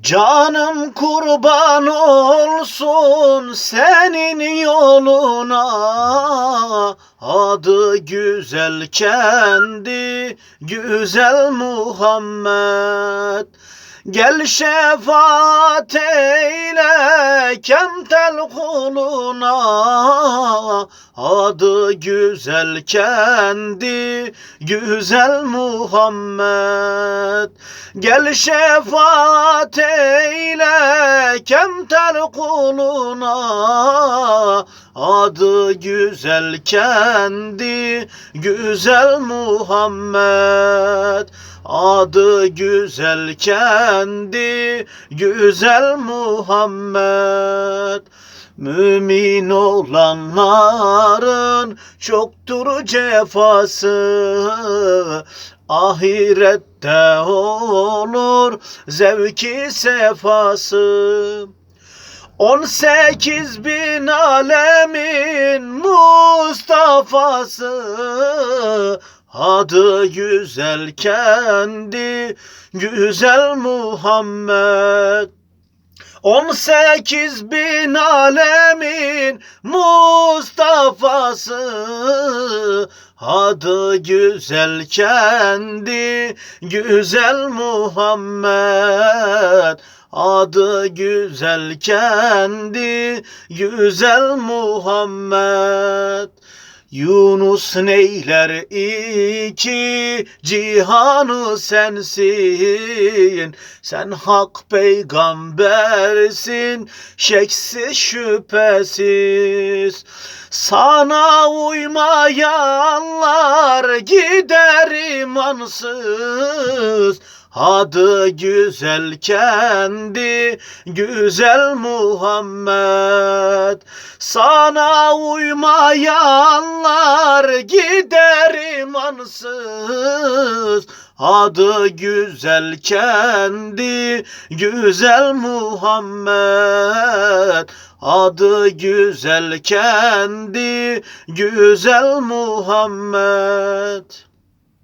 Canım kurban olsun senin yoluna. Adı güzel kendi güzel Muhammed. Gel şefaat eyle kemtel kuluna. Adı güzel kendi güzel Muhammed Gel şefaat eyle kemtel kuluna. Adı güzel kendi güzel Muhammed. Adı güzel kendi güzel Muhammed Mümin olanların çoktur cefası. Ahirette olur zevki sefası. On sekiz bin alemin Mustafa'sı. Adı güzel kendi güzel Muhammed On sekiz bin alemin Mustafa'sı. Adı güzel kendi güzel Muhammed. Adı güzel kendi güzel Muhammed Yunus neyler iki cihanı sensin. Sen hak peygambersin şeksiz şüphesiz. Sana uymayanlar gider imansız. Adı güzel kendi güzel Muhammed Sana uymayanlar gider imansız. Adı güzel kendi güzel Muhammed. Adı güzel kendi güzel Muhammed